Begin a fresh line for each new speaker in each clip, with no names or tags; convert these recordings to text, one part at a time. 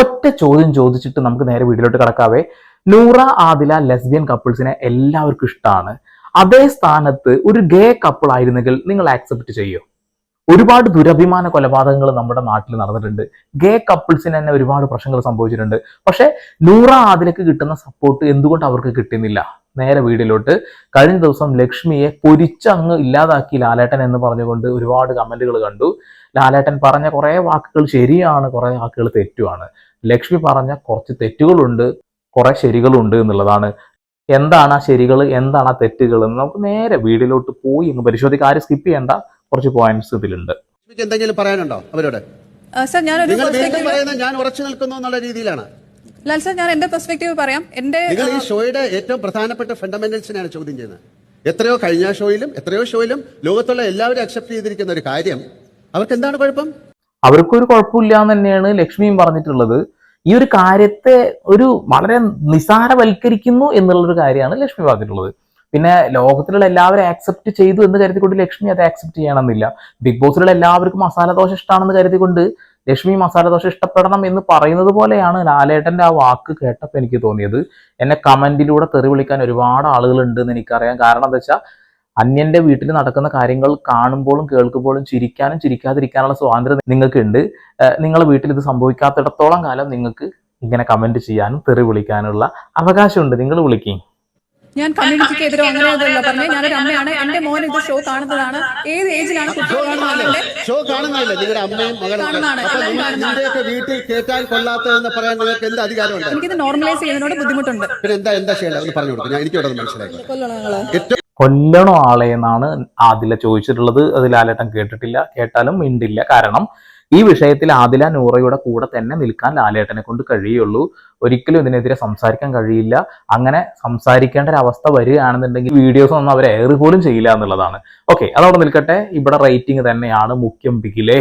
ഒറ്റ ചോദ്യം ചോദിച്ചിട്ട് നമുക്ക് നേരെ വീട്ടിലോട്ട് കിടക്കാവേ. നൂറ ആദില ലെസ്ബിയൻ കപ്പിൾസിനെ എല്ലാവർക്കും ഇഷ്ടമാണ് അതേ സ്ഥാനത്ത് ഒരു ഗേ കപ്പിൾ ആയിരുന്നെങ്കിൽ നിങ്ങൾ ആക്സെപ്റ്റ് ചെയ്യോ. ഒരുപാട് ദുരഭിമാന കൊലപാതകങ്ങൾ നമ്മുടെ നാട്ടിൽ നടന്നിട്ടുണ്ട്. ഗേ കപ്പിൾസിന് തന്നെ ഒരുപാട് പ്രശ്നങ്ങൾ സംഭവിച്ചിട്ടുണ്ട്. പക്ഷെ നൂറ ആദിലക്ക് കിട്ടുന്ന സപ്പോർട്ട് എന്തുകൊണ്ട് അവർക്ക് കിട്ടുന്നില്ല? നേരെ വീടിലോട്ട് കഴിഞ്ഞ ദിവസം ലക്ഷ്മിയെ പൊരിച്ചങ്ങ് ഇല്ലാതാക്കി ലാലേട്ടൻ എന്ന് പറഞ്ഞുകൊണ്ട് ഒരുപാട് കമന്റുകൾ കണ്ടു. ലാലേട്ടൻ പറഞ്ഞ കുറെ വാക്കുകൾ ശരിയാണ് കുറെ വാക്കുകൾ തെറ്റുമാണ്. ലക്ഷ്മി പറഞ്ഞ കുറച്ച് തെറ്റുകളുണ്ട് കുറേ ശരികളുണ്ട് എന്നുള്ളതാണ്. എന്താണ് ആ ശരികൾ എന്താണ് ആ തെറ്റുകൾ എന്ന് നമുക്ക് നേരെ വീടിലോട്ട് പോയി അങ്ങ് പരിശോധിക്കാം. ആരും സ്കിപ്പ് ചെയ്യേണ്ട. കുറച്ച് പോയിന്റ്സ് ഇതിലുണ്ട്.
എന്തെങ്കിലും പറയാനുണ്ടോ അവരോട്?
സർ ഞാനൊരു
ഞാൻ ഉറച്ചു നിൽക്കുന്നു എന്നുള്ള രീതിയിലാണ്.
ലാൽ സർ ഞാൻ എന്റെ പെർസ്പെക്റ്റീവ് പറയാം. എന്റെ
നിങ്ങൾ ഈ ഷോയുടെ ഏറ്റവും പ്രധാനപ്പെട്ട ഫണ്ടമെന്റൽസിനെയാണ് ചോദ്യം ചെയ്യുന്നത്. എത്രയോ കഴിഞ്ഞ ഷോയിലും എത്രയോ ഷോയിലും ലോകത്തുള്ള എല്ലാവരും അക്സെപ്റ്റ് ചെയ്തിരിക്കുന്ന ഒരു കാര്യം. അവർക്ക് എന്താണ് കുഴപ്പം?
അവർക്കൊരു കുഴപ്പമില്ല എന്ന് തന്നെയാണ് ലക്ഷ്മിയും പറഞ്ഞിട്ടുള്ളത്. ഈ ഒരു കാര്യത്തെ ഒരു വളരെ നിസാരവൽക്കരിക്കുന്നു എന്നുള്ളൊരു കാര്യമാണ് ലക്ഷ്മി പറഞ്ഞിട്ടുള്ളത്. പിന്നെ ലോകത്തിലുള്ള എല്ലാവരും ആക്സെപ്റ്റ് ചെയ്തു എന്ന് കരുതിക്കൊണ്ട് ലക്ഷ്മി അത് ആക്സെപ്റ്റ് ചെയ്യണമെന്നില്ല. ബിഗ് ബോസിലുള്ള എല്ലാവർക്കും മസാല ദോശ ഇഷ്ടമാണെന്ന് കരുതിക്കൊണ്ട് ലക്ഷ്മി മസാല ദോശ ഇഷ്ടപ്പെടണം എന്ന് പറയുന്നത് പോലെയാണ് ലാലേട്ടന്റെ ആ വാക്ക് കേട്ടപ്പോൾ എനിക്ക് തോന്നിയത്. എന്നെ കമന്റിലൂടെ തെറി വിളിക്കാൻ ഒരുപാട് ആളുകളുണ്ട് എന്ന് എനിക്കറിയാം. കാരണം എന്താ വെച്ചാൽ അന്യന്റെ വീട്ടിൽ നടക്കുന്ന കാര്യങ്ങൾ കാണുമ്പോഴും കേൾക്കുമ്പോഴും ചിരിക്കാനും ചിരിക്കാതിരിക്കാനുള്ള സ്വാതന്ത്ര്യം നിങ്ങൾക്കുണ്ട്. ഉണ്ട് നിങ്ങളെ വീട്ടിൽ ഇത് സംഭവിക്കാത്തിടത്തോളം കാലം നിങ്ങൾക്ക് ഇങ്ങനെ കമന്റ് ചെയ്യാനും തെറി വിളിക്കാനുള്ള അവകാശമുണ്ട്. നിങ്ങൾ വിളിക്കേ.
ഞാൻ കമ്മ്യൂണിറ്റിക്ക് എതിരോ അങ്ങനെയൊന്നുമല്ല പറഞ്ഞു. ഞാനൊരു അമ്മയാണ്. എന്റെ മോൻ ഇത് ഷോ കാണുന്നതാണ്. ഏത് ഏജിലാണ്
ഷോ നിങ്ങളുടെ അമ്മയും മകളും വീട്ടിൽ കേട്ടാൽ കൊള്ളാത്തതെന്ന് പറയാൻ നിങ്ങൾക്ക് എന്ത് അധികാരമുണ്ട്?
എനിക്കിത് നോർമലൈസ് ചെയ്യുന്നതിനോട് ബുദ്ധിമുട്ടുണ്ട്.
പിന്നെ എന്താ എന്താ ചെയ്യേണ്ടത് ഒന്ന് പറഞ്ഞു കൊടുക്കും ഞാൻ എനിക്ക് മനസ്സിലായി.
കൊല്ലണോ ആളെ എന്നാണ് ആദില ചോദിച്ചിട്ടുള്ളത്. അത് ലാലേട്ടൻ കേട്ടിട്ടില്ല കേട്ടാലും മിണ്ടില്ല. കാരണം ഈ വിഷയത്തിൽ ആദില നൂറയുടെ കൂടെ തന്നെ നിൽക്കാൻ ലാലേട്ടനെ കൊണ്ട് കഴിയുള്ളൂ. ഒരിക്കലും ഇതിനെതിരെ സംസാരിക്കാൻ കഴിയില്ല. അങ്ങനെ സംസാരിക്കേണ്ട ഒരു അവസ്ഥ വരികയാണെന്നുണ്ടെങ്കിൽ വീഡിയോസ് ഒന്നും അവർ എയർ പോലും ചെയ്യില്ല എന്നുള്ളതാണ്. ഓക്കെ അതവിടെ നിൽക്കട്ടെ. ഇവിടെ റേറ്റിംഗ് തന്നെയാണ് മുഖ്യം ബിഗിലേ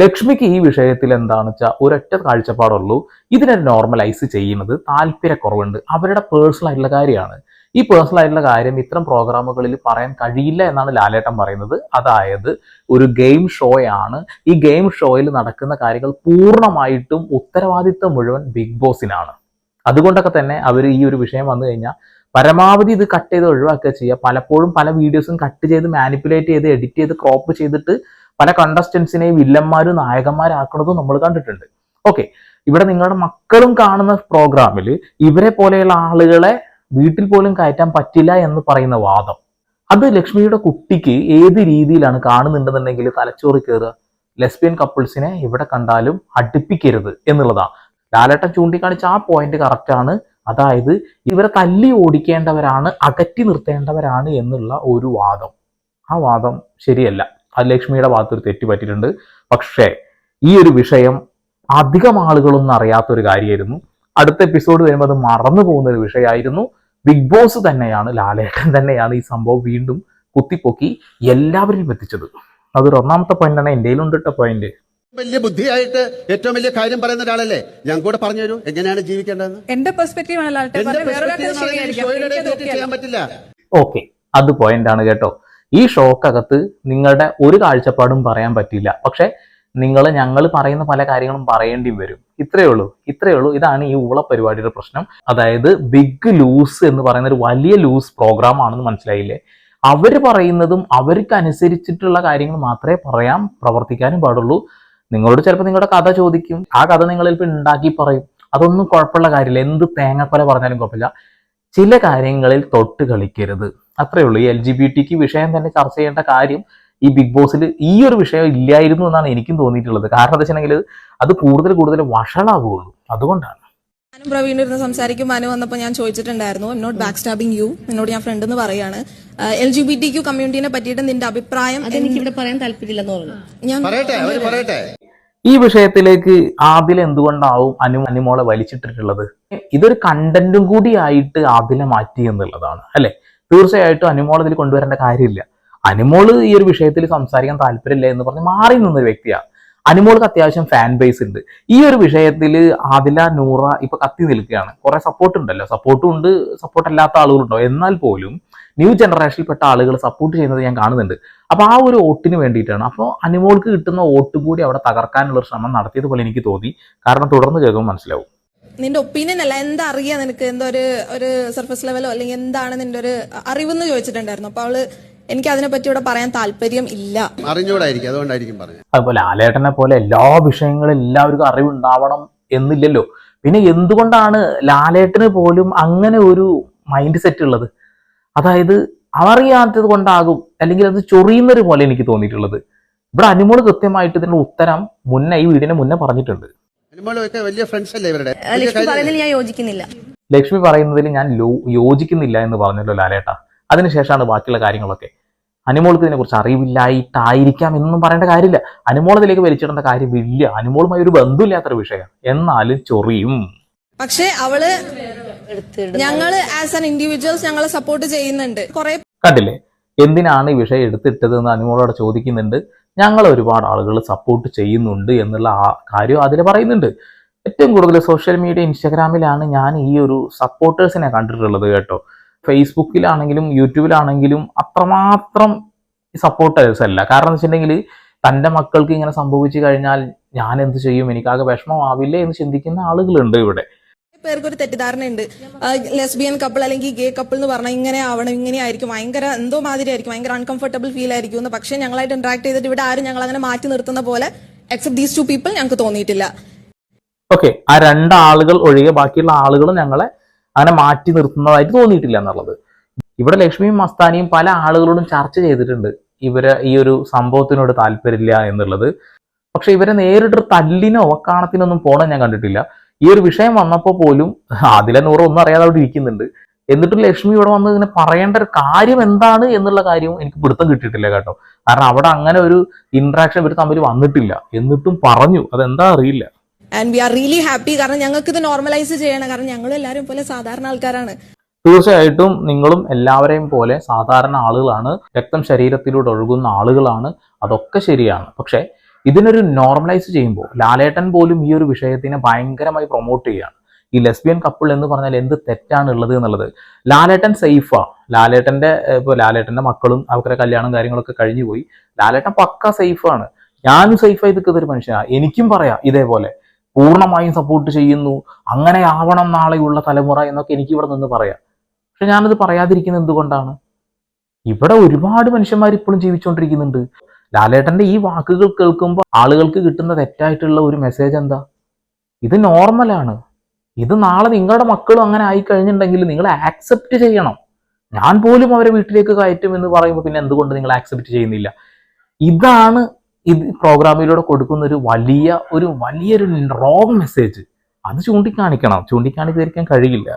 ലക്ഷ്മിക്ക് ഈ വിഷയത്തിൽ എന്താണെന്ന് വെച്ചാൽ ഒരൊറ്റ കാഴ്ചപ്പാടുള്ളൂ. ഇതിനെ നോർമലൈസ് ചെയ്യുന്നത് താല്പര്യക്കുറവുണ്ട്. അവരുടെ പേഴ്സണൽ ആയിട്ടുള്ള കാര്യമാണ്. ഈ പേഴ്സണൽ ആയിട്ടുള്ള കാര്യം ഇത്തരം പ്രോഗ്രാമുകളിൽ പറയാൻ കഴിയില്ല എന്നാണ് ലാലേട്ടൻ പറയുന്നത്. അതായത് ഒരു ഗെയിം ഷോയാണ് ഈ ഗെയിം ഷോയിൽ നടക്കുന്ന കാര്യങ്ങൾ പൂർണമായിട്ടും ഉത്തരവാദിത്തം മുഴുവൻ ബിഗ് ബോസിനാണ് അതുകൊണ്ടൊക്കെ തന്നെ അവർ ഈ ഒരു വിഷയം വന്നു കഴിഞ്ഞാൽ പരമാവധി ഇത് കട്ട് ചെയ്ത് ഒഴിവാക്കുക ചെയ്യുക. പലപ്പോഴും പല വീഡിയോസും കട്ട് ചെയ്ത് മാനിപ്പുലേറ്റ് ചെയ്ത് എഡിറ്റ് ചെയ്ത് ക്രോപ്പ് ചെയ്തിട്ട് പല കണ്ടസ്റ്റൻസിനെയും വില്ലന്മാരും നായകന്മാരാക്കുന്നതും നമ്മൾ കണ്ടിട്ടുണ്ട്. ഓക്കെ ഇവിടെ നിങ്ങളുടെ മക്കളും കാണുന്ന പ്രോഗ്രാമിൽ ഇവരെ പോലെയുള്ള ആളുകളെ വീട്ടിൽ പോലും കയറ്റാൻ പറ്റില്ല എന്ന് പറയുന്ന വാദം. അത് ലക്ഷ്മിയുടെ കുട്ടിക്ക് ഏത് രീതിയിലാണ് കാണുന്നുണ്ടെന്നുണ്ടെങ്കിൽ തലച്ചോറ് കയറുക ലെസ്ബിയൻ കപ്പിൾസിനെ ഇവിടെ കണ്ടാലും അടുപ്പിക്കരുത് എന്നുള്ളതാണ് ലാലേട്ടൻ ചൂണ്ടിക്കാണിച്ച ആ പോയിന്റ് കറക്റ്റ് ആണ്. അതായത് ഇവരെ തല്ലി ഓടിക്കേണ്ടവരാണ് അകറ്റി നിർത്തേണ്ടവരാണ് എന്നുള്ള ഒരു വാദം. ആ വാദം ശരിയല്ല. അത് ലക്ഷ്മിയുടെ ഒരു തെറ്റ് പറ്റിയിട്ടുണ്ട്. പക്ഷേ ഈ ഒരു വിഷയം അധികം ആളുകളൊന്നും അറിയാത്തൊരു കാര്യമായിരുന്നു. അടുത്ത എപ്പിസോഡ് വരുമ്പോൾ അത് മറന്നു പോകുന്ന ഒരു വിഷയമായിരുന്നു. ബിഗ് ബോസ് തന്നെയാണ് ലാലേട്ടൻ തന്നെയാണ് ഈ സംഭവം വീണ്ടും കുത്തിപ്പൊക്കി എല്ലാവരിലും എത്തിച്ചത്. അതൊരു ഒന്നാമത്തെ പോയിന്റാണ് ഉണ്ട് ഇട്ട പോയിന്റ്
വലിയ ബുദ്ധിയായിട്ട് ഏറ്റവും വലിയ കാര്യം പറയുന്ന ഒരാളല്ലേ? ഞാൻ കൂടെ പറഞ്ഞു തരൂ. എങ്ങനെയാണ് ജീവിക്കേണ്ടത്
എന്റെ ആണ്
ചെയ്യാൻ പറ്റില്ല.
ഓക്കെ അത് പോയിന്റാണ് കേട്ടോ. ഈ ഷോക്കകത്ത് നിങ്ങളുടെ ഒരു കാഴ്ചപ്പാടും പറയാൻ പറ്റില്ല പക്ഷെ നിങ്ങൾ ഞങ്ങൾ പറയുന്ന പല കാര്യങ്ങളും പറയേണ്ടി വരും. ഇത്രയേ ഉള്ളൂ. ഇത്രയേ ഉള്ളൂ. ഇതാണ് ഈ ഊള പരിപാടിയുടെ പ്രശ്നം. അതായത് ബിഗ് ലൂസ് എന്ന് പറയുന്ന ഒരു വലിയ ലൂസ് പ്രോഗ്രാം ആണെന്ന് മനസ്സിലായില്ലേ? അവർ പറയുന്നതും അവർക്ക് അനുസരിച്ചിട്ടുള്ള കാര്യങ്ങൾ മാത്രമേ പറയാം പ്രവർത്തിക്കാനും പാടുള്ളൂ. നിങ്ങളോട് ചിലപ്പോൾ നിങ്ങളുടെ കഥ ചോദിക്കും. ആ കഥ നിങ്ങൾ ചിലപ്പോൾ ഉണ്ടാക്കി പറയും. അതൊന്നും കുഴപ്പമുള്ള കാര്യമില്ല. എന്ത് തേങ്ങക്കൊല പറഞ്ഞാലും കുഴപ്പമില്ല. ചില കാര്യങ്ങളിൽ തൊട്ട് കളിക്കരുത്. അത്രയേ ഉള്ളൂ. ഈ എൽ ജി ബി ടിക്ക് വിഷയം തന്നെ ചർച്ച ചെയ്യേണ്ട കാര്യം ഈ ബിഗ് ബോസിൽ ഈ ഒരു വിഷയം ഇല്ലായിരുന്നു എന്നാണ് എനിക്കും തോന്നിയിട്ടുള്ളത്. കാരണം എന്താ വെച്ചിട്ടുണ്ടെങ്കിൽ അത് കൂടുതൽ കൂടുതൽ വഷളാവുകയുള്ളൂ. അതുകൊണ്ടാണ്.
ഞാനും പ്രവീൺ ഇരുന്ന് സംസാരിക്കും. മനു വന്നപ്പോൾ ഞാൻ ചോദിച്ചിട്ടുണ്ടായിരുന്നു I'm not back stabbing you എന്നോട് ഞാൻ ഫ്രണ്ട് എന്ന് പറയാണ്. L G B T Q കമ്മ്യൂണിറ്റിനെ പറ്റിയിട്ട് നിന്റെ അഭിപ്രായം
എനിക്ക് ഇവിടെ പറയാൻ താല്പര്യമില്ലെന്ന് പറഞ്ഞു
ഞാൻ
പറയട്ടെ അവർ പറയട്ടെ.
ഈ വിഷയത്തിലേക്ക് ആദിൽ എന്തുകൊണ്ടാവും അനു അനുമോളെ വലിച്ചിട്ടിട്ടുള്ളത്? ഇതൊരു കണ്ടന്റും കൂടി ആയിട്ട് ആദിലെ മാറ്റി എന്നുള്ളതാണ് അല്ലെ? തീർച്ചയായിട്ടും അനുമോളതിൽ കൊണ്ടുവരേണ്ട കാര്യമില്ല. അനുമോൾ ഈ ഒരു വിഷയത്തിൽ സംസാരിക്കാൻ താല്പര്യമില്ല എന്ന് പറഞ്ഞ് മാറി നിന്നൊരു വ്യക്തിയാണ്. അനുമോൾക്ക് അത്യാവശ്യം ഫാൻ ബേസ് ഉണ്ട്. ഈ ഒരു വിഷയത്തിൽ ആദില നൂറ ഇപ്പൊ കത്തി നിൽക്കുകയാണ്. കുറെ സപ്പോർട്ട് ഉണ്ടല്ലോ. സപ്പോർട്ടും ഉണ്ട് സപ്പോർട്ട് അല്ലാത്ത ആളുകളുണ്ടോ? എന്നാൽ പോലും ന്യൂ ജനറേഷനിൽപ്പെട്ട ആളുകൾ സപ്പോർട്ട് ചെയ്യുന്നത് ഞാൻ കാണുന്നുണ്ട്. അപ്പൊ ആ ഒരു വോട്ടിന് വേണ്ടിയിട്ടാണ്. അപ്പോൾ അനുമോൾക്ക് കിട്ടുന്ന വോട്ട് കൂടി അവിടെ തകർക്കാനുള്ള ശ്രമം ശ്രമം നടത്തിയതുപോലെ എനിക്ക് തോന്നി. കാരണം തുടർന്ന് കേൾക്കുമ്പോൾ മനസ്സിലാവും.
നിന്റെ ഒപ്പീനിയൻ അല്ല എന്താ അറിയാ നിനക്ക്? എന്തോ ഒരു ഒരു സർഫസ് ലെവലോ അല്ലെങ്കിൽ എന്താണ് നിന്റെ ഒരു അറിവെന്ന് ചോദിച്ചിട്ടുണ്ടായിരുന്നു. അപ്പൊ അവൾ എനിക്ക് അതിനെപ്പറ്റി ഇവിടെ പറയാൻ താല്പര്യം ഇല്ല.
അറിഞ്ഞുകൂടായിരിക്കും അതുകൊണ്ടായിരിക്കും പറഞ്ഞത്.
അതുപോലെ ലാലേട്ടനെ പോലെ എല്ലാ വിഷയങ്ങളും എല്ലാവർക്കും അറിവുണ്ടാവണം എന്നില്ലല്ലോ. പിന്നെ എന്തുകൊണ്ടാണ് ലാലേട്ടന് പോലും അങ്ങനെ ഒരു മൈൻഡ് സെറ്റ് ഉള്ളത്? അതായത് അറിയാത്തത് കൊണ്ടാകും അല്ലെങ്കിൽ അത് ചൊറിയുന്നൊരു പോലെ എനിക്ക് തോന്നിയിട്ടുള്ളത്. ഇവിടെ അനുമോൾ കൃത്യമായിട്ട് ഇതിന്റെ ഉത്തരം മുന്നേ ഈ വീടിന് മുന്നേ പറഞ്ഞിട്ടുണ്ട്.
വലിയ ഫ്രണ്ട്സ് അല്ലേ ഇവരുടെ?
ആ, ലക്ഷ്മി പറയുന്നതിൽ ഞാൻ യോജിക്കുന്നില്ല.
ലക്ഷ്മി പറയുന്നതിൽ ഞാൻ യോജിക്കുന്നില്ല എന്ന് പറഞ്ഞല്ലോ ലാലേട്ട. അതിനുശേഷമാണ് ബാക്കിയുള്ള കാര്യങ്ങളൊക്കെ. അനുമോൾക്ക് ഇതിനെക്കുറിച്ച് അറിവില്ലായിട്ടായിരിക്കാം എന്നൊന്നും പറയേണ്ട കാര്യമില്ല. അനുമോൾ ഇതിലേക്ക് വലിച്ചിടേണ്ട കാര്യമില്ല അനുമോളുമായി ഒരു ബന്ധമില്ലാത്തൊരു വിഷയം. എന്നാലും ചൊറിയും.
പക്ഷെ അവൾ ഞങ്ങൾ ആസ് ആൻ ഇൻഡിവിജ്വൽസ് ഞങ്ങളെ സപ്പോർട്ട് ചെയ്യുന്നുണ്ട്. കുറെ
കണ്ടില്ലേ? എന്തിനാണ് ഈ വിഷയം എടുത്തിട്ടത് എന്ന് അനുമോളോട് ചോദിക്കുന്നുണ്ട്. ഞങ്ങൾ ഒരുപാട് ആളുകൾ സപ്പോർട്ട് ചെയ്യുന്നുണ്ട് എന്നുള്ള ആ കാര്യം അതിൽ പറയുന്നുണ്ട്. ഏറ്റവും കൂടുതൽ സോഷ്യൽ മീഡിയ ഇൻസ്റ്റാഗ്രാമിലാണ് ഞാൻ ഈ ഒരു സപ്പോർട്ടേഴ്സിനെ കണ്ടിട്ടുള്ളത് കേട്ടോ. ഫേസ്ബുക്കിലാണെങ്കിലും യൂട്യൂബിലാണെങ്കിലും അത്രമാത്രം സപ്പോർട്ടേഴ്സ് അല്ല. കാരണം എന്ന് വെച്ചിട്ടുണ്ടെങ്കിൽ തന്റെ മക്കൾക്ക് ഇങ്ങനെ സംഭവിച്ചു കഴിഞ്ഞാൽ ഞാൻ എന്ത് ചെയ്യും? എനിക്കാകെ വിഷമമാവില്ലേ എന്ന് ചിന്തിക്കുന്ന ആളുകളുണ്ട് ഇവിടെ.
പേർക്കൊരു തെറ്റിദ്ധാരണയുണ്ട്. ലെസ്ബിയൻ കപ്പിൾ അല്ലെങ്കിൽ ഗേ കപ്പിൾ എന്ന് പറഞ്ഞാൽ ഇങ്ങനെ ആവണം ഇങ്ങനെ ആയിരിക്കും. ഭയങ്കര എന്തോ മാതിരി ആയിരിക്കും. ഭയങ്കര അൺകംഫർട്ടബിൾ ഫീൽ ആയിരിക്കും. എന്ന് പക്ഷേ ഞങ്ങളായിട്ട് ഇന്ററാക്ട് ചെയ്തിട്ട് ഇവിടെ ആരും ഞങ്ങൾ അങ്ങനെ മാറ്റി നിർത്തുന്ന പോലെ എക്സെപ്റ്റ് ദീസ് ടു പീപ്പിൾ ഞങ്ങൾക്ക് തോന്നിയിട്ടില്ല.
ഓക്കെ ആ രണ്ടാളുകൾ ഒഴികെ ബാക്കിയുള്ള ആളുകളും ഞങ്ങളെ അങ്ങനെ മാറ്റി നിർത്തുന്നതായിട്ട് തോന്നിയിട്ടില്ല എന്നുള്ളത്. ഇവിടെ ലക്ഷ്മിയും മസ്താനിയും പല ആളുകളോടും ചർച്ച ചെയ്തിട്ടുണ്ട് ഇവരെ ഈ ഒരു സംഭവത്തിനോട് താല്പര്യമില്ല എന്നുള്ളത്. പക്ഷെ ഇവരെ നേരിട്ടൊരു തല്ലിനോ വക്കാണത്തിനൊന്നും പോണം ഞാൻ കണ്ടിട്ടില്ല. ഈ ഒരു വിഷയം വന്നപ്പോൾ പോലും അതിലെ നൂറ് ഒന്നും അറിയാതെ അവിടെ ഇരിക്കുന്നുണ്ട്. എന്നിട്ടും ലക്ഷ്മി ഇവിടെ വന്ന് ഇങ്ങനെ പറയേണ്ട ഒരു കാര്യം എന്താണ് എന്നുള്ള കാര്യവും എനിക്ക് പിടുത്തം കിട്ടിയിട്ടില്ല കേട്ടോ. കാരണം അവിടെ അങ്ങനെ ഒരു ഇന്ററാക്ഷൻ ഇവർ തമ്മിൽ വന്നിട്ടില്ല. എന്നിട്ടും പറഞ്ഞു. അതെന്താ അറിയില്ല.
And we are really happy കാരണം ഞങ്ങൾക്ക് ഇത് നോർമലൈസ് ചെയ്യണം. കാരണം ഞങ്ങളും എല്ലാവരും പോലെ സാധാരണ ആൾക്കാരാണ്.
തീർച്ചയായിട്ടും നിങ്ങളും എല്ലാവരെയും പോലെ സാധാരണ ആളുകളാണ്. രക്തം ശരീരത്തിലൂടെ ഒഴുകുന്ന ആളുകളാണ്. അതൊക്കെ ശരിയാണ്. പക്ഷേ ഇതിനൊരു നോർമലൈസ് ചെയ്യുമ്പോൾ ലാലേട്ടൻ പോലും ഈ ഒരു വിഷയത്തിനെ ഭയങ്കരമായി പ്രൊമോട്ട് ചെയ്യുകയാണ്. ഈ ലെസ്ബിയൻ കപ്പിൾ എന്ന് പറഞ്ഞാൽ എന്ത് തെറ്റാണ് ഉള്ളത് എന്നുള്ളത്. ലാലേട്ടൻ സേഫാ ലാലേട്ടന്റെ ഇപ്പോൾ ലാലേട്ടന്റെ മക്കളും അവരുടെ കല്യാണം കാര്യങ്ങളൊക്കെ കഴിഞ്ഞു പോയി ലാലേട്ടൻ പക്ക സേഫാണ് ഞാനും സേഫായി നിൽക്കുന്ന ഒരു മനുഷ്യനാണ് എനിക്കും പറയാം ഇതേപോലെ. പൂർണമായും സപ്പോർട്ട് ചെയ്യുന്നു. അങ്ങനെ ആവണം നാളെയുള്ള തലമുറ എന്നൊക്കെ എനിക്ക് ഇവിടെ നിന്ന് പറയാം. പക്ഷെ ഞാനത് പറയാതിരിക്കുന്നത് എന്തുകൊണ്ടാണ്? ഇവിടെ ഒരുപാട് മനുഷ്യന്മാർ ഇപ്പോഴും ജീവിച്ചുകൊണ്ടിരിക്കുന്നുണ്ട് ലാലേട്ടന്റെ ഈ വാക്കുകൾ കേൾക്കുമ്പോൾ ആളുകൾക്ക് കിട്ടുന്ന തെറ്റായിട്ടുള്ള ഒരു മെസ്സേജ് എന്താ? ഇത് നോർമലാണ് ഇത് നാളെ നിങ്ങളുടെ മക്കളും അങ്ങനെ ആയി കഴിഞ്ഞിട്ടുണ്ടെങ്കിൽ നിങ്ങൾ ആക്സെപ്റ്റ് ചെയ്യണം. ഞാൻ പോലും അവരെ വീട്ടിലേക്ക് കയറ്റും എന്ന് പറയുമ്പോൾ പിന്നെ എന്തുകൊണ്ട് നിങ്ങൾ ആക്സെപ്റ്റ് ചെയ്യുന്നില്ല? ഇതാണ് ഇത് പ്രോഗ്രാമിലൂടെ കൊടുക്കുന്ന ഒരു വലിയ ഒരു വലിയൊരു റോങ് മെസ്സേജ് അത് ചൂണ്ടിക്കാണിക്കണം. ചൂണ്ടിക്കാണിക്കാതിരിക്കാൻ കഴിയില്ല.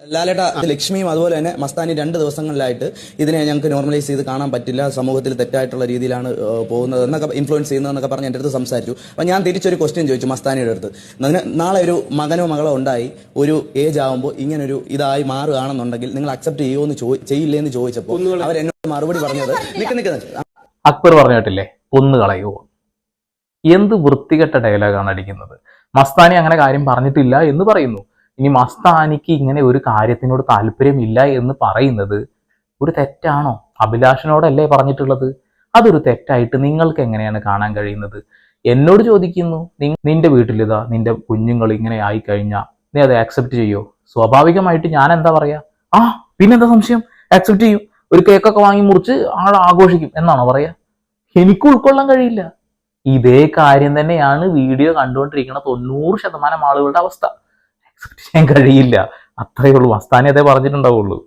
ലാലേട്ട ലക്ഷ്മിയും അതുപോലെ തന്നെ മസ്താനി രണ്ട് ദിവസങ്ങളിലായിട്ട് ഇതിനെ ഞങ്ങൾക്ക് നോർമലൈസ് ചെയ്ത് കാണാൻ പറ്റില്ല. സമൂഹത്തിൽ തെറ്റായിട്ടുള്ള രീതിയിലാണ് പോകുന്നത് എന്നൊക്കെ ഇൻഫ്ലുവൻസ് ചെയ്യുന്നതെന്നൊക്കെ പറഞ്ഞ് എന്റെ അടുത്ത് സംസാരിച്ചു. അപ്പം ഞാൻ തിരിച്ചൊരു ക്വസ്റ്റ്യൻ ചോദിച്ചു മസ്താനിയുടെ അടുത്ത്. നാളെ ഒരു മകനോ മകളോ ഉണ്ടായി ഒരു ഏജ് ആകുമ്പോൾ ഇങ്ങനൊരു ഇതായി മാറുകയാണെന്നുണ്ടെങ്കിൽ നിങ്ങൾ അക്സെപ്റ്റ് ചെയ്യുമോ എന്ന് ചോ ചെയ്യില്ലേ എന്ന് ചോദിച്ചപ്പോൾ അവർ എന്നോട് മറുപടി പറഞ്ഞത് നിൽക്കുന്ന നിൽക്ക്
അക്ബർ പറഞ്ഞിട്ടില്ലേ? കളയുമോ എന്ത് വൃത്തികെട്ട ഡയലോഗാണ് അടിക്കുന്നത്? മസ്താനി അങ്ങനെ കാര്യം പറഞ്ഞിട്ടില്ല എന്ന് പറയുന്നു. ഇനി മസ്താനിക്ക് ഇങ്ങനെ ഒരു കാര്യത്തിനോട് താല്പര്യമില്ല എന്ന് പറയുന്നത് ഒരു തെറ്റാണോ? അഭിലാഷനോടല്ലേ പറഞ്ഞിട്ടുള്ളത്? അതൊരു തെറ്റായിട്ട് നിങ്ങൾക്ക് എങ്ങനെയാണ് കാണാൻ കഴിയുന്നത്? എന്നോട് ചോദിക്കുന്നു. "നി- നിന്റെ വീട്ടിലിതാ നിന്റെ കുഞ്ഞുങ്ങൾ ഇങ്ങനെ ആയി കഴിഞ്ഞാൽ നീ അത് ആക്സെപ്റ്റ് ചെയ്യോ? സ്വാഭാവികമായിട്ട് ഞാൻ എന്താ പറയാ? ആ പിന്നെന്താ സംശയം? ആക്സെപ്റ്റ് ചെയ്യും. ഒരു കേക്കൊക്കെ വാങ്ങി മുറിച്ച് ആൾ ആഘോഷിക്കും എന്നാണോ പറയാ? എനിക്ക് ഉൾക്കൊള്ളാൻ കഴിയില്ല. ഇതേ കാര്യം തന്നെയാണ് വീഡിയോ കണ്ടുകൊണ്ടിരിക്കുന്ന തൊണ്ണൂറ് ശതമാനം ആളുകളുടെ അവസ്ഥ. അക്സെപ്റ്റ് ചെയ്യാൻ കഴിയില്ല. അത്രയേ ഉള്ളൂ. മസ്താനി അതേ പറഞ്ഞിട്ടുണ്ടാവുള്ളൂ.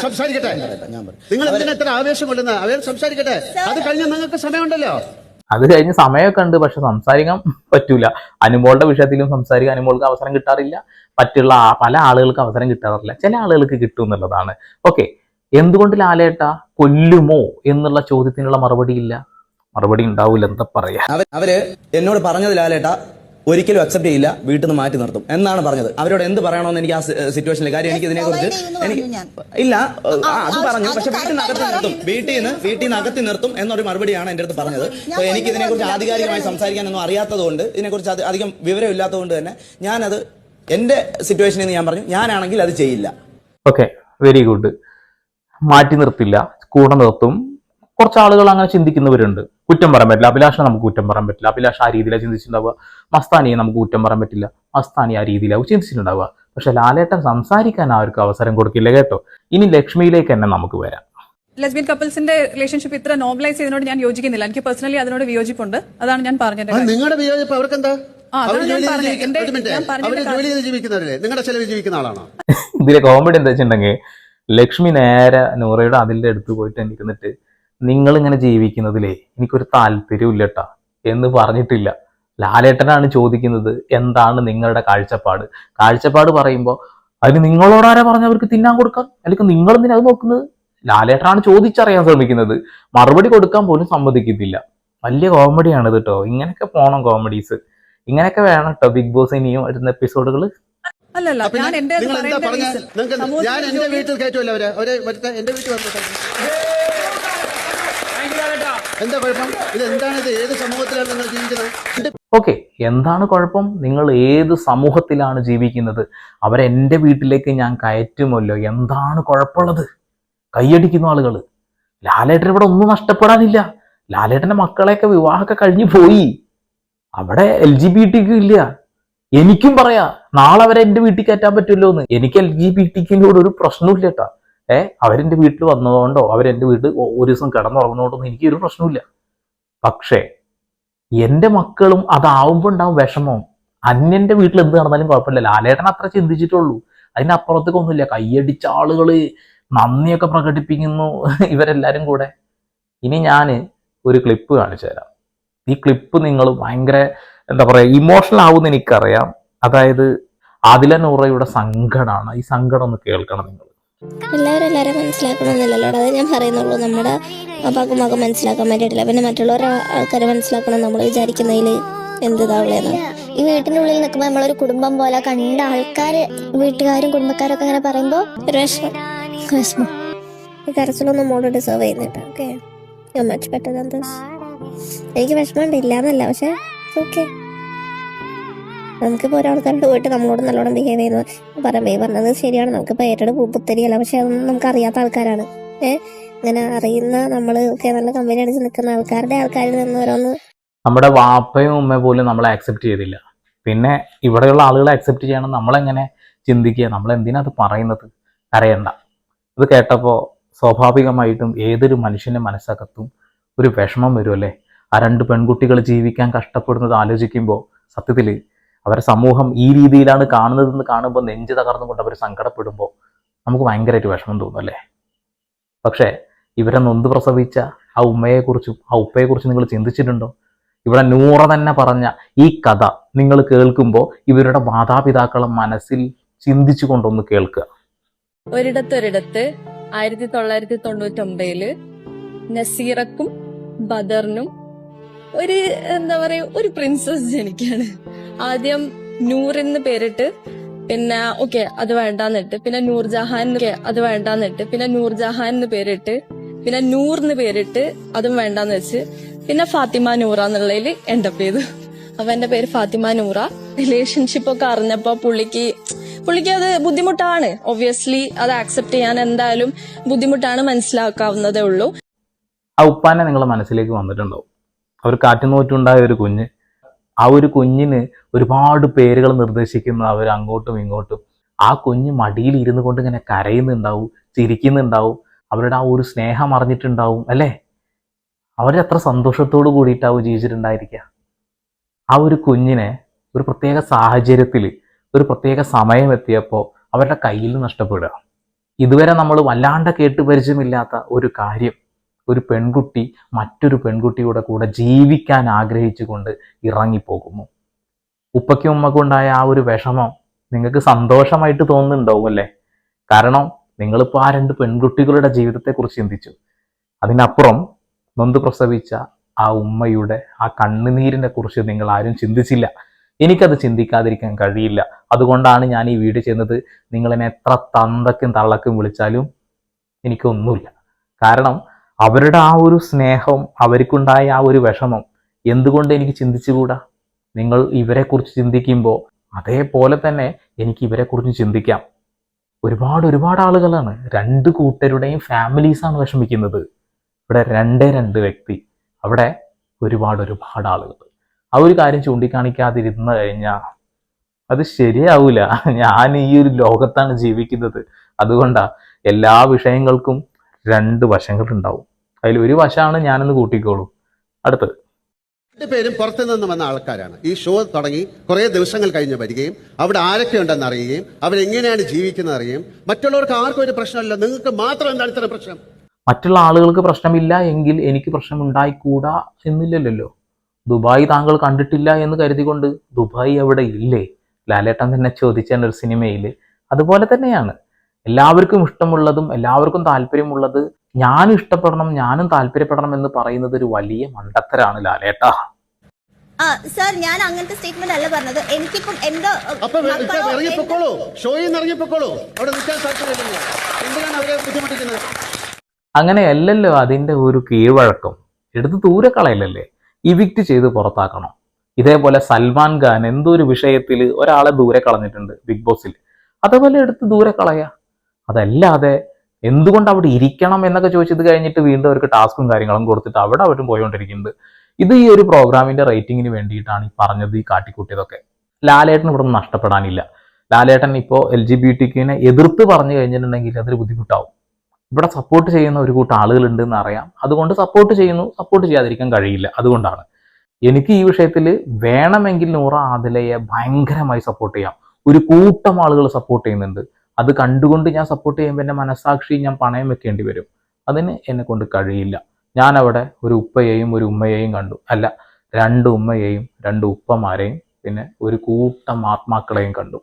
സംസാരിക്കട്ടെ. നിങ്ങൾ എന്തിനാ ആവേശം കൊള്ളുന്ന? സംസാരിക്കട്ടെ. അത് കഴിഞ്ഞ നിങ്ങൾക്ക് സമയമുണ്ടല്ലോ.
അത് കഴിഞ്ഞ് സമയമൊക്കെ ഉണ്ട്. പക്ഷെ സംസാരിക്കാൻ പറ്റൂല. അനുമോളുടെ വിഷയത്തിലും സംസാരിക്കാൻ അനുമോൾക്ക് അവസരം കിട്ടാറില്ല. പറ്റുള്ള പല ആളുകൾക്ക് അവസരം കിട്ടാറില്ല. ചില ആളുകൾക്ക് കിട്ടും എന്നുള്ളതാണ്. ഓക്കെ എന്തുകൊണ്ട് ലാലേട്ട കൊല്ലുമോ എന്നുള്ള ചോദ്യത്തിനുള്ള മറുപടി ഇല്ല മറുപടി ഉണ്ടാവില്ല എന്താ പറയാ.
അവ- അവർ എന്നോട് പറഞ്ഞത് ലാലേട്ട ഒരിക്കലും അക്സെപ്റ്റ് ചെയ്യില്ല വീട്ടിൽ നിന്ന് മാറ്റി നിർത്തും എന്നാണ് പറഞ്ഞത്. അവരോട് എന്ത് പറയണമെന്ന് എനിക്ക് ആ സിറ്റുവേഷനിൽ കാര്യം എനിക്ക് ഇതിനെ കുറിച്ച് എനിക്ക് ഇല്ല അത് പറഞ്ഞു. പക്ഷെ വീട്ടിൽ നിന്ന് അകത്തി നിർത്തും. വീട്ടിൽ നിന്ന് വീട്ടിൽ നിന്ന് അകത്തി നിർത്തും എന്നൊരു മറുപടിയാണ് എന്റെ അടുത്ത് പറഞ്ഞത്. അപ്പൊ എനിക്ക് ഇതിനെക്കുറിച്ച് ആധികാരികമായി സംസാരിക്കാനൊന്നും അറിയാത്തതുകൊണ്ട് ഇതിനെക്കുറിച്ച് അത് അധികം വിവരമില്ലാത്തതുകൊണ്ട് തന്നെ ഞാനത് എന്റെ സിറ്റുവേഷനിൽ നിന്ന് ഞാൻ പറഞ്ഞു ഞാനാണെങ്കിൽ അത് ചെയ്യില്ല.
ഓക്കെ വെരി ഗുഡ് മാറ്റി നിർത്തില്ല കൂടെ നിർത്തും. കുറച്ച് ആളുകൾ അങ്ങനെ ചിന്തിക്കുന്നവരുണ്ട്. കുറ്റം പറയാൻ പറ്റില്ല. അഭിലാഷിനെ നമുക്ക് കുറ്റം പറയാൻ പറ്റില്ല. അഭിലാഷ് ആ രീതിയിലാണ് ചിന്തിച്ചിട്ടുണ്ടാവുക. മസ്താനിയെ നമുക്ക് കുറ്റം പറയാൻ പറ്റില്ല. മസ്താനി ആ രീതിയിലാവും ചിന്തിച്ചിട്ടുണ്ടാവുക. പക്ഷെ ലാലേട്ടൻ സംസാരിക്കാൻ ആർക്കും അവസരം കൊടുക്കില്ല കേട്ടോ. ഇനി ലക്ഷ്മിയിലേക്ക് തന്നെ നമുക്ക് വരാം.
ലെസ്ബിയൻ കപ്പിൾസിന്റെ റിലേഷൻഷിപ്പ് ഇത്ര നോർമലൈസ് ചെയ്തതിനോട് ഞാൻ യോജിക്കുന്നില്ല. എനിക്ക് പേഴ്സണലി അതിനോട് വിയോജിപ്പുണ്ട്. അതാണ് ഞാൻ പറഞ്ഞത്
നിങ്ങളുടെ വിയോജിപ്പ് ജീവിക്കുന്നവരല്ലേ? നിങ്ങളുടെ ചെലവിൽ ജീവിക്കുന്ന ആളാണോ?
ഇതിലെ കോമഡി എന്താ വെച്ചിട്ടുണ്ടെങ്കിൽ ലക്ഷ്മി നേരെ നൂറയുടെ അതിന്റെ അടുത്ത് പോയിട്ട് എനിക്കുന്നിട്ട് നിങ്ങൾ ഇങ്ങനെ ജീവിക്കുന്നതിലേ എനിക്കൊരു താല്പര്യമില്ല ട്ടാ എന്ന് പറഞ്ഞിട്ടില്ല. ലാലേട്ടനാണ് ചോദിക്കുന്നത് എന്താണ് നിങ്ങളുടെ കാഴ്ചപ്പാട്? കാഴ്ചപ്പാട് പറയുമ്പോൾ അതിന് നിങ്ങളോടാരാ പറഞ്ഞ അവർക്ക് തിന്നാൻ കൊടുക്കാൻ? അല്ലെങ്കിൽ നിങ്ങൾ എന്തിനാ അത് നോക്കുന്നത്? ലാലേട്ടനാണ് ചോദിച്ചറിയാൻ ശ്രമിക്കുന്നത്. മറുപടി കൊടുക്കാൻ പോലും സമ്മതിക്കത്തില്ല. വലിയ കോമഡിയാണ് കേട്ടോ ഇങ്ങനെയൊക്കെ പോണം കോമഡീസ്. ഇങ്ങനെയൊക്കെ വേണം കേട്ടോ ബിഗ് ബോസ് ഇനിയും വരുന്ന എപ്പിസോഡുകൾ
അല്ലല്ല ഞാൻ എന്റെ
ഞാൻ എന്റെ വീട്ടിൽ കയറ്റുമല്ലോ അവരെ. അവരെ എന്റെ വീട്ടിൽ വന്നിട്ട് എന്താ കുഴപ്പം? ഇത് എന്താണ് ഇത് ഏത് സമൂഹത്തിലാണ് നിങ്ങൾ ജീവിക്കുന്നത്?
ഓക്കെ എന്താണ് കുഴപ്പം? നിങ്ങൾ ഏത് സമൂഹത്തിലാണ് ജീവിക്കുന്നത്? അവരെ എന്റെ വീട്ടിലേക്ക് ഞാൻ കയറ്റുമല്ലോ. എന്താണ് കുഴപ്പമുള്ളത്? കൈയടിക്കുന്ന ആളുകൾ ലാലേട്ടൻ ഇവിടെ ഒന്നും നഷ്ടപ്പെടാനില്ല. ലാലേട്ടന്റെ മക്കളെയൊക്കെ വിവാഹമൊക്കെ കഴിഞ്ഞു പോയി. അവിടെ എൽ ജി ബി ടിക്കും ഇല്ല. എനിക്കും പറയാ. നാളെ അവരെ എന്റെ വീട്ടിൽ കയറ്റാൻ പറ്റുമല്ലോ എന്ന് എനിക്ക് എൽ ജി ബി ടിക്കിനോട് ഒരു പ്രശ്നമില്ല കേട്ടാ. ഏ അവരെന്റെ വീട്ടിൽ വന്നതുകൊണ്ടോ അവരെന്റെ വീട്ടിൽ ഒരു ദിവസം കിടന്നുറങ്ങുന്നതുകൊണ്ടൊന്നും എനിക്ക് ഒരു പ്രശ്നമില്ല പക്ഷേ എന്റെ മക്കളും അതാവുമ്പോ ഉണ്ടാവും വിഷമം. അന്യന്റെ വീട്ടിൽ എന്ത് നടന്നാലും കുഴപ്പമില്ല. ലാലേട്ടൻ അത്ര ചിന്തിച്ചിട്ടുള്ളൂ. അതിനപ്പുറത്തേക്കൊന്നുമില്ല കയ്യടിച്ച ആളുകൾ നന്ദിയൊക്കെ പ്രകടിപ്പിക്കുന്നു ഇവരെല്ലാരും കൂടെ. ഇനി ഞാൻ ഒരു ക്ലിപ്പ് കാണിച്ചു തരാം ഈ ക്ലിപ്പ് നിങ്ങൾ ഭയങ്കര എന്താ പറയാ ഇമോഷണൽ ആവുമെന്ന് എനിക്കറിയാം. അതായത് ആദില നൂറയുടെ സങ്കടമാണ്. ഈ സങ്കടം ഒന്ന് കേൾക്കണം നിങ്ങൾ.
എല്ലാവരും എല്ലാവരും മനസ്സിലാക്കണമെന്നില്ലല്ലോ. അത് ഞാൻ പറയുന്നുള്ളൂ. നമ്മുടെ അപ്പാക്കും മനസ്സിലാക്കാൻ വേണ്ടിയിട്ടില്ല. പിന്നെ മറ്റുള്ളവരെ ആൾക്കാരെ മനസ്സിലാക്കണം നമ്മൾ വിചാരിക്കുന്നതിൽ എന്തിതാവുള്ളതെന്ന്.
ഈ വീട്ടിനുള്ളിൽ നിൽക്കുമ്പോൾ നമ്മളൊരു കുടുംബം പോലെ കണ്ട ആൾക്കാർ വീട്ടുകാരും കുടുംബക്കാരൊക്കെ ഇങ്ങനെ പറയുമ്പോൾ
ഒരു വിഷമം. വിഷമം. ഈ കരച്ചിലൊന്നും മോൾ ഡിസേർവ് ചെയ്യുന്നുണ്ട് ഓക്കെ മച്ച് ബെറ്റർ എനിക്ക് വിഷമമുണ്ട് ഇല്ല എന്നല്ല പക്ഷേ ഓക്കെ നമുക്കിപ്പോൾ ഒരാൾക്കാരോട് പോയിട്ട് നമ്മളോട് നല്ലോണം ബിഹേവ് പറയാം ഈ പറഞ്ഞത് ശരിയാണ്. നമുക്കിപ്പോൾ ഏറ്റവും പുത്തരിയല്ല പക്ഷെ അതൊന്നും നമുക്ക് അറിയാത്ത ആൾക്കാരാണ്. ഏഹ് ഇങ്ങനെ അറിയുന്ന നമ്മൾ നല്ല കമ്പനി അടിച്ച് നിൽക്കുന്ന ആൾക്കാരുടെ ആൾക്കാരിൽ നിന്ന് ഓരോന്ന്
നമ്മുടെ വാപ്പയും ഉമ്മ പോലും നമ്മളെ അക്സെപ്റ്റ് ചെയ്തില്ല. പിന്നെ ഇവിടെയുള്ള ആളുകളെ അക്സെപ്റ്റ് ചെയ്യണം. നമ്മളെങ്ങനെ ചിന്തിക്കുക? നമ്മൾ എന്തിനാ അത് പറയുന്നത്? അറിയണ്ട. ഇത് കേട്ടപ്പോൾ സ്വാഭാവികമായിട്ടും ഏതൊരു മനുഷ്യന്റെ മനസ്സകത്തും ഒരു വിഷമം വരുമല്ലേ ആ രണ്ട് പെൺകുട്ടികൾ ജീവിക്കാൻ കഷ്ടപ്പെടുന്നത് ആലോചിക്കുമ്പോൾ സത്യത്തിൽ അവരെ സമൂഹം ഈ രീതിയിലാണ് കാണുന്നതെന്ന് കാണുമ്പോൾ നെഞ്ച് തകർന്നുകൊണ്ട് അവർ സങ്കടപ്പെടുമ്പോൾ നമുക്ക് ഭയങ്കരമായിട്ട് വിഷമം തോന്നും അല്ലേ? പക്ഷേ ഇവരെ നൊന്ത് പ്രസവിച്ച ആ ഉമ്മയെക്കുറിച്ചും ആ ഉപ്പയെക്കുറിച്ചും നിങ്ങൾ ചിന്തിച്ചിട്ടുണ്ടോ? ഇവിടെ നൂറ തന്നെ പറഞ്ഞ ഈ കഥ നിങ്ങൾ കേൾക്കുമ്പോൾ ഇവരുടെ മാതാപിതാക്കളെ മനസ്സിൽ ചിന്തിച്ചു കൊണ്ടൊന്ന് കേൾക്കുക.
ഒരിടത്തൊരിടത്ത് ആയിരത്തി തൊള്ളായിരത്തി തൊണ്ണൂറ്റി ഒമ്പതിൽ നസീറക്കും ബദറിനും ഒരു എന്താ പറയാ ഒരു പ്രിൻസസ് ജനിക്കാണ്. ആദ്യം നൂർ എന്ന് പേരിട്ട് പിന്നെ ഓക്കെ അത് വേണ്ടാന്നിട്ട് പിന്നെ നൂർജഹാൻ അത് വേണ്ടാന്നിട്ട് പിന്നെ നൂർജഹാൻ എന്ന് പേരിട്ട് പിന്നെ എന്ന് പേരിട്ട് അതും വേണ്ടാന്ന് വെച്ച് പിന്നെ ഫാത്തിമ നൂറ എന്നുള്ളതിൽ എൻഡപ്പ് ചെയ്തു. അപ്പൊ എന്റെ പേര് ഫാത്തിമ നൂറ. റിലേഷൻഷിപ്പ് ഒക്കെ അറിഞ്ഞപ്പോ പുള്ളിക്ക് പുള്ളിക്ക് അത് ബുദ്ധിമുട്ടാണ്. ഒബ്വിയസ്ലി അത് ആക്സെപ്റ്റ് ചെയ്യാൻ എന്തായാലും ബുദ്ധിമുട്ടാണ് മനസ്സിലാക്കാവുന്നതേ ഉള്ളൂ.
ആ ഉപ്പാനെ നിങ്ങളുടെ മനസ്സിലേക്ക് വന്നിട്ടുണ്ടാവും. അവർ കാറ്റുനോറ്റുണ്ടായ ഒരു കുഞ്ഞ്. ആ ഒരു കുഞ്ഞിന് ഒരുപാട് പേരുകൾ നിർദ്ദേശിക്കുന്ന അവർ അങ്ങോട്ടും ഇങ്ങോട്ടും. ആ കുഞ്ഞ് മടിയിൽ ഇരുന്നു കൊണ്ട് ഇങ്ങനെ കരയുന്നുണ്ടാവും ചിരിക്കുന്നുണ്ടാവും. അവരുടെ ആ ഒരു സ്നേഹം അറിഞ്ഞിട്ടുണ്ടാവും അല്ലേ? അവരത്ര സന്തോഷത്തോട് കൂടിയിട്ടാവും ജീവിച്ചിട്ടുണ്ടായിരിക്കുക ആ ഒരു കുഞ്ഞിനെ ഒരു പ്രത്യേക സാഹചര്യത്തിൽ ഒരു പ്രത്യേക സമയം എത്തിയപ്പോൾ അവരുടെ കയ്യിൽ നഷ്ടപ്പെടുക. ഇതുവരെ നമ്മൾ വല്ലാണ്ട് കേട്ട് പരിചയമില്ലാത്ത ഒരു കാര്യം. ഒരു പെൺകുട്ടി മറ്റൊരു പെൺകുട്ടിയുടെ കൂടെ ജീവിക്കാൻ ആഗ്രഹിച്ചുകൊണ്ട് ഇറങ്ങിപ്പോകുന്നു. ഉപ്പയ്ക്കും ഉമ്മക്കും ഉണ്ടായ ആ ഒരു വിഷമം നിങ്ങൾക്ക് സന്തോഷമായിട്ട് തോന്നുന്നുണ്ടാവും അല്ലേ? കാരണം നിങ്ങളിപ്പോൾ ആ രണ്ട് പെൺകുട്ടികളുടെ ജീവിതത്തെക്കുറിച്ച് ചിന്തിച്ചു. അതിനപ്പുറം നൊന്ത് പ്രസവിച്ച ആ ഉമ്മയുടെ ആ കണ്ണുനീരിനെ കുറിച്ച് നിങ്ങൾ ആരും ചിന്തിച്ചില്ല. എനിക്കത് ചിന്തിക്കാതിരിക്കാൻ കഴിയില്ല. അതുകൊണ്ടാണ് ഞാൻ ഈ വീട് ചെയ്യുന്നത്. നിങ്ങളെന്നെ എത്ര തന്തക്കും തള്ളക്കും വിളിച്ചാലും എനിക്കൊന്നുമില്ല. കാരണം അവരുടെ ആ ഒരു സ്നേഹം അവർക്കുണ്ടായ ആ ഒരു വിഷമം എന്തുകൊണ്ട് എനിക്ക് ചിന്തിച്ചുകൂടാ? നിങ്ങൾ ഇവരെക്കുറിച്ച് ചിന്തിക്കുമ്പോൾ അതേപോലെ തന്നെ എനിക്ക് ഇവരെക്കുറിച്ച് ചിന്തിക്കാം. ഒരുപാട് ഒരുപാട് ആളുകളാണ്. രണ്ട് കൂട്ടരുടെയും ഫാമിലീസാണ് വിഷമിക്കുന്നത്. ഇവിടെ രണ്ടേ രണ്ട് വ്യക്തി. അവിടെ ഒരുപാട് ഒരുപാട് ആളുകൾ. ആ ഒരു കാര്യം ചൂണ്ടിക്കാണിക്കാതിരുന്നു കഴിഞ്ഞാൽ അത് ശരിയാവില്ല ഞാൻ ഈ ഒരു ലോകത്താണ് ജീവിക്കുന്നത്. അതുകൊണ്ടാ എല്ലാ വിഷയങ്ങൾക്കും രണ്ട് വശങ്ങൾ വശങ്ങളുണ്ടാവും. അതിൽ ഒരു വശമാണ് ഞാനെന്ന് കൂട്ടിക്കോളൂ. അടുത്തത്.
പേരും പുറത്തു നിന്ന് വന്ന ആൾക്കാരാണ്. ഈ ഷോ തുടങ്ങി കുറെ ദിവസങ്ങൾ കഴിഞ്ഞ് വരികയും അവിടെ ആരൊക്കെ ഉണ്ടെന്ന് അറിയുകയും അവരെങ്ങനെയാണ് ജീവിക്കുന്നത് അറിയുകയും മറ്റുള്ളവർക്ക് ആർക്കും ഒരു പ്രശ്നമില്ല. നിങ്ങൾക്ക് മാത്രം എന്താണ് ഇത്ര പ്രശ്നം?
മറ്റുള്ള ആളുകൾക്ക് പ്രശ്നമില്ല എങ്കിൽ എനിക്ക് പ്രശ്നം ഉണ്ടായിക്കൂടാ എന്നില്ലല്ലോ. ദുബായ് താങ്കൾ കണ്ടിട്ടില്ല എന്ന് കരുതിക്കൊണ്ട് ദുബായ് അവിടെ ഇല്ലേ? ലാലേട്ടൻ തന്നെ ചോദിച്ച ഒരു സിനിമയിൽ അതുപോലെ തന്നെയാണ്. എല്ലാവർക്കും ഇഷ്ടമുള്ളതും എല്ലാവർക്കും താല്പര്യമുള്ളത് ഞാനും ഇഷ്ടപ്പെടണം ഞാനും താല്പര്യപ്പെടണം എന്ന് പറയുന്നത് ഒരു വലിയ മണ്ടത്തരാണ് ലാലേട്ടാ.
ആ സാർ ഞാൻ അങ്ങനത്തെ സ്റ്റേറ്റ്മെന്റ് അല്ല പറഞ്ഞത്. എനിക്കിപ്പം എന്റെ
അപ്പൊ വെ- ഇപ്പൊ ഇറങ്ങിപ്പോക്കോളൂ. ഷോയിൽ നിന്ന് ഇറങ്ങിപ്പോക്കോളൂ. അവിടെ നിൽക്കാൻ സാധ്യതയില്ല എന്തിനാണ് അവരെ ബുദ്ധിമുട്ടിക്കുന്നത്?
അങ്ങനെയല്ലല്ലോ അതിന്റെ ഒരു കീഴ്വഴക്കം. എടുത്ത് ദൂരെ കളയില്ലല്ലേ ഇവിക്റ്റ് ചെയ്ത് പുറത്താക്കണം. ഇതേപോലെ സൽമാൻ ഖാൻ എന്തോ ഒരു വിഷയത്തിൽ ഒരാളെ ദൂരെ കളഞ്ഞിട്ടുണ്ട് ബിഗ് ബോസിൽ അതേപോലെ എടുത്ത് ദൂരെ കളയാ. അതല്ലാതെ എന്തുകൊണ്ട് അവിടെ ഇരിക്കണം എന്നൊക്കെ ചോദിച്ചത് കഴിഞ്ഞിട്ട് വീണ്ടും അവർക്ക് ടാസ്കും കാര്യങ്ങളും കൊടുത്തിട്ട് അവിടെ അവരും പോയിക്കൊണ്ടിരിക്കുന്നത് ഇത് ഈ ഒരു പ്രോഗ്രാമിന്റെ റേറ്റിങ്ങിന് വേണ്ടിയിട്ടാണ് ഈ പറഞ്ഞത് ഈ കാട്ടിക്കൂട്ടിയതൊക്കെ. ലാലേട്ടൻ ഇവിടെ നിന്ന് നഷ്ടപ്പെടാനില്ല. ലാലേട്ടൻ ഇപ്പോൾ എൽ ജി ബി ടിക്കിനെ എതിർത്ത് പറഞ്ഞു കഴിഞ്ഞിട്ടുണ്ടെങ്കിൽ അതൊരു ബുദ്ധിമുട്ടാവും. ഇവിടെ സപ്പോർട്ട് ചെയ്യുന്ന ഒരു കൂട്ടം ആളുകളുണ്ട് എന്ന് അറിയാം. അതുകൊണ്ട് സപ്പോർട്ട് ചെയ്യുന്നു. സപ്പോർട്ട് ചെയ്യാതിരിക്കാൻ കഴിയില്ല. അതുകൊണ്ടാണ്. എനിക്ക് ഈ വിഷയത്തിൽ വേണമെങ്കിൽ നൂറ ആദിലയെ ഭയങ്കരമായി സപ്പോർട്ട് ചെയ്യാം. ഒരു കൂട്ടം ആളുകൾ സപ്പോർട്ട് ചെയ്യുന്നുണ്ട്. അത് കണ്ടുകൊണ്ട് ഞാൻ സപ്പോർട്ട് ചെയ്യുമ്പോൾ എന്റെ മനസാക്ഷി ഞാൻ പണയം വെക്കേണ്ടി വരും. അതിന് എന്നെ കൊണ്ട് കഴിയില്ല. ഞാൻ അവിടെ ഒരു ഉപ്പയെയും ഒരു ഉമ്മയെയും കണ്ടു. അല്ല രണ്ട് ഉമ്മയെയും രണ്ട് ഉപ്പമാരെയും പിന്നെ ഒരു കൂട്ടം ആത്മാക്കളെയും കണ്ടു.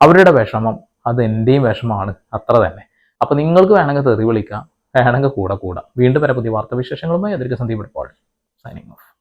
അവരുടെ വിഷമം അത് എന്റെയും വിഷമമാണ്. അത്ര തന്നെ. അപ്പോൾ നിങ്ങൾക്ക് വേണമെങ്കിൽ തെറി വിളിക്കാം. വേണമെങ്കിൽ കൂടെ കൂടാം. വീണ്ടും വരെ പുതിയ വാർത്താവിശേഷങ്ങളുമായി. അതിലേക്ക് സന്ദീപ് സൈനിങ് ഓഫ്